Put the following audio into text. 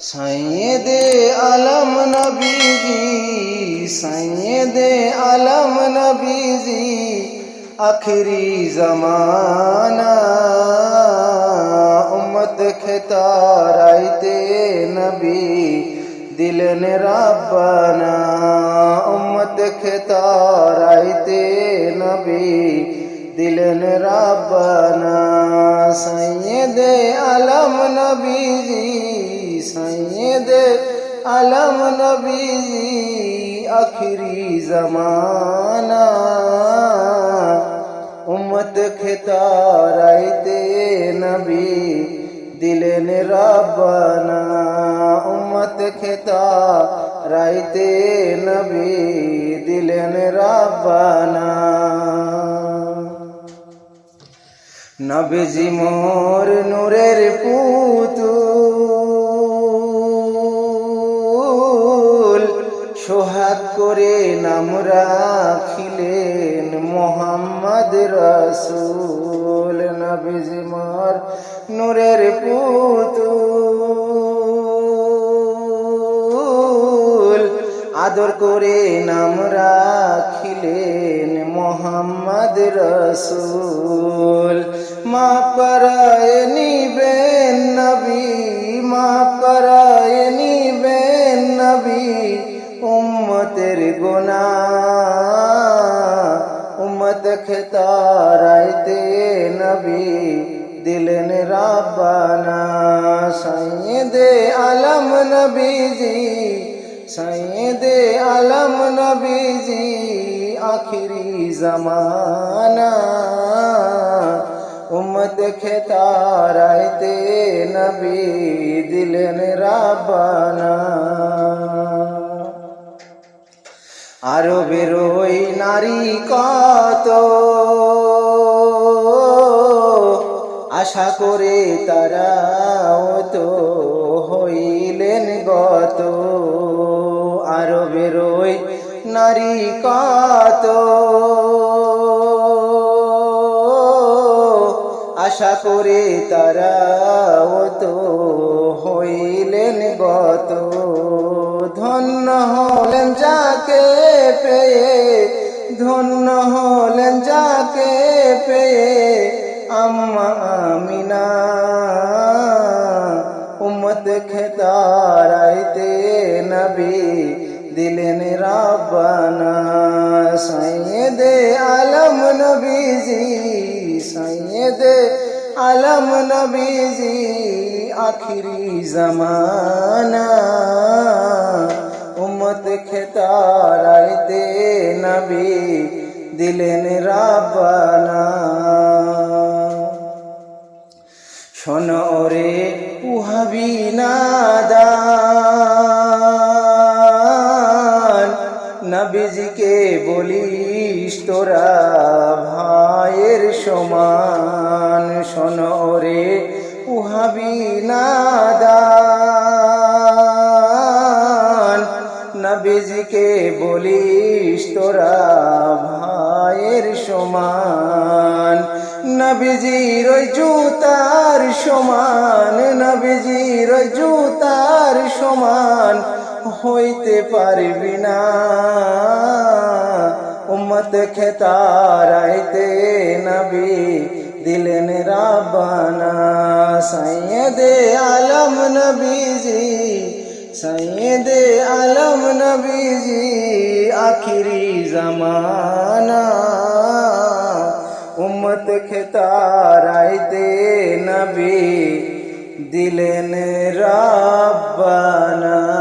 সৈয়দে আলম নবীজি সৈয়দে আলম নবীজি, আখরি জমানা উম্মত খেতারাইতে নবী দিলেন রাব্বানা, উম্মত খেতারাইতে নবী দিলেন রাব্বানা সৈয়দে আলম নবীজি সৈয়দে আলম নবীজি আখরি জমানা। উম্মত খেতারাইতে নবী দিলেন রাব্বানা। উম্মত খেতা রাইতে নবী দিলেন রাব্বানা। নবীজি মোর নূরের পুতুল। সোহাগ করে নাম রাখিলেন মোহাম্মদ রসুল, নবীজি মোর নূরের পুতুল। আদর করে নাম রাখিলেন মোহাম্মদ রসুল। মা পরায় নিবেন নবী মা পরায় নিবেন নবী। উম্মতের গোনা উম্মত খেতারাইতে নবী দিলেন রাব্বানা সৈয়দে আলম নবীজি সৈয়দে আলম নবীজি আখিরি জমানা উম্মত খেতারাইতে নবী দিলেন রাব্বানা আরও বেরোই নারী কত? আশা করে তারাও তো হইলেন গত। আরও বেরোই নারী কত? আশা করে তারাও তো হইলেন গত। ধন্য হলেন যাকে পেয়ে ধন্য হলেন যাকে পেয়ে আম্মা আমিনা উম্মত খেতারাইতে নবী দিলেন রাব্বানা সৈয়দে আলম নবীজি সৈয়দে আলম নবীজি আখিরি জমানা উম্মত খেতারাইতে নবী দিলেন রাব্বানা। শোনো রে উহাবি নবীজিকে বলিস তোরা ভাইয়ের সমান। নবীজির ওই জুতার সমান, নবীজির ওই জুতার সমান হইতে পারবি না। উম্মত খেতারাইতে নবী দিলেন রাব্বানা। সৈয়দে আলম নবীজি সৈয়দে আলম নবীজি আখিরি জমানা। উম্মত খেতারাইতে নবী দিলেন রাব্বানা।